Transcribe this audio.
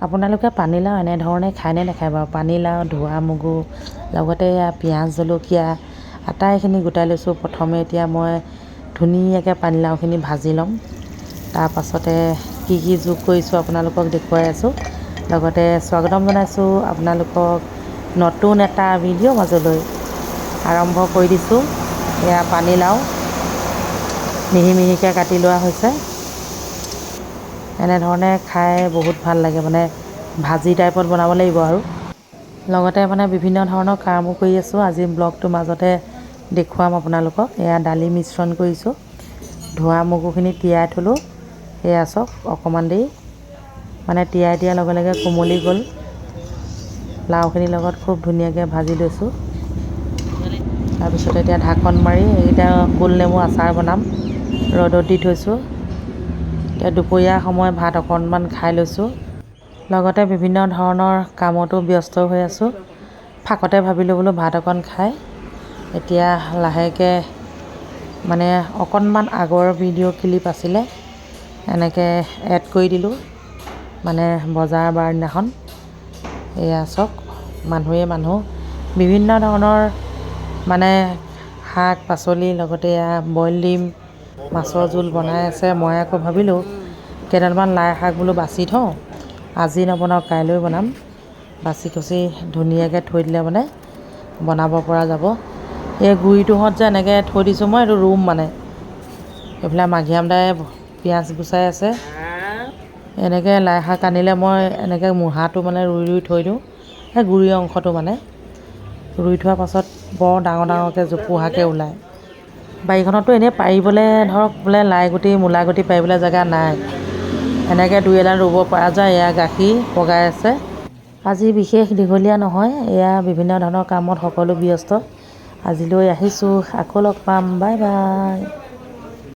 আপোনালোকে পানীলাও এনেধৰণে খায়নে নাখায় বাৰু? পানীলাও ধোৱা মগু লগতে এয়া পিঁয়াজ জলকীয়া আটাইখিনি গোটাই লৈছোঁ। প্ৰথমে এতিয়া মই ধুনীয়াকৈ পানীলাওখিনি ভাজি ল'ম। তাৰপাছতে কি কি যোগ কৰিছোঁ আপোনালোকক দেখুৱাই আছোঁ। লগতে স্বাগতম জনাইছোঁ আপোনালোকক নতুন এটা ভিডিঅ' মাজলৈ। আৰম্ভ কৰি দিছোঁ। এয়া পানীলাও মিহি মিহিকৈ কাটি লোৱা হৈছে। এনেধৰণে খাই বহুত ভালো লাগে মানে ভাজি টাইপত বনাব লাগিব আৰু। লগতে মানে বিভিন্ন ধৰণৰ কামো কৰি আছোঁ, আজি ব্লগটোৰ মাজতে দেখুৱাম আপোনালোকক। এয়া দালি মিশ্ৰণ কৰিছোঁ, ধোৱা মগুখিনি তিয়াই থ'লোঁ, এয়া চাওক অকণমান দেৰি। মানে তিয়াই দিয়াৰ লগে লগে কোমলি গ'ল। লাওখিনিৰ লগত খুব ধুনীয়াকৈ ভাজি লৈছোঁ। তাৰপিছত এতিয়া ঢাকন মাৰি এইকেইটা গোল নেমু আচাৰ বনাম, ৰ'দত দি থৈছোঁ। এতিয়া দুপৰীয়া সময় ভাত অকণমান খাই লৈছোঁ। লগতে বিভিন্ন ধৰণৰ কামতো ব্যস্ত হৈ আছোঁ। ফাকতে ভাবিলোঁ বোলো ভাত অকণ খাই। এতিয়া লাহেকৈ মানে অকণমান আগৰ ভিডিঅ' ক্লিপ আছিলে এনেকৈ এড কৰি দিলোঁ। মানে বজাৰ বাৰ দিনাখন। এয়া চাওক মানুহে মানুহ। বিভিন্ন ধৰণৰ মানে শাক পাচলি লগতে এয়া বইল ডিম মাছৰ জোল বনাই আছে মই আকৌ ভাবিলোঁ কেইডালমান লাই শাক বোলো বাছি থওঁ আজি নবনাওঁ কাইলৈ বনাম। বাছি কুচি ধুনীয়াকৈ থৈ দিলে মানে বনাব পৰা যাব। এই গুৰিটোহঁত যে এনেকৈ থৈ দিছোঁ মই এইটো ৰুম মানে। এইফালে মাঘিয়াম দাই পিঁয়াজ গুচাই আছে। এনেকৈ লাই শাক আনিলে মই এনেকৈ মূঢ়াটো মানে ৰুই ৰুই থৈ দিওঁ সেই গুৰি অংশটো মানে। ৰুই থোৱাৰ পাছত বৰ ডাঙৰ ডাঙৰকৈ জোপোহাকৈ ওলায়। বাৰীখনতো এনেই পাৰিবলৈ ধৰক বোলে লাই গুটি মূলা গুটি পাৰিবলৈ জেগা নাই। এনেকৈ দুই এডাল ৰুব পৰা যায়, এয়া গাখীৰ পগাই আছে। আজি বিশেষ দীঘলীয়া নহয়, এয়া বিভিন্ন ধৰণৰ কামত সকলো ব্যস্ত। আজিলৈ আহিছোঁ, আকৌ লগ পাম, বাই বাই।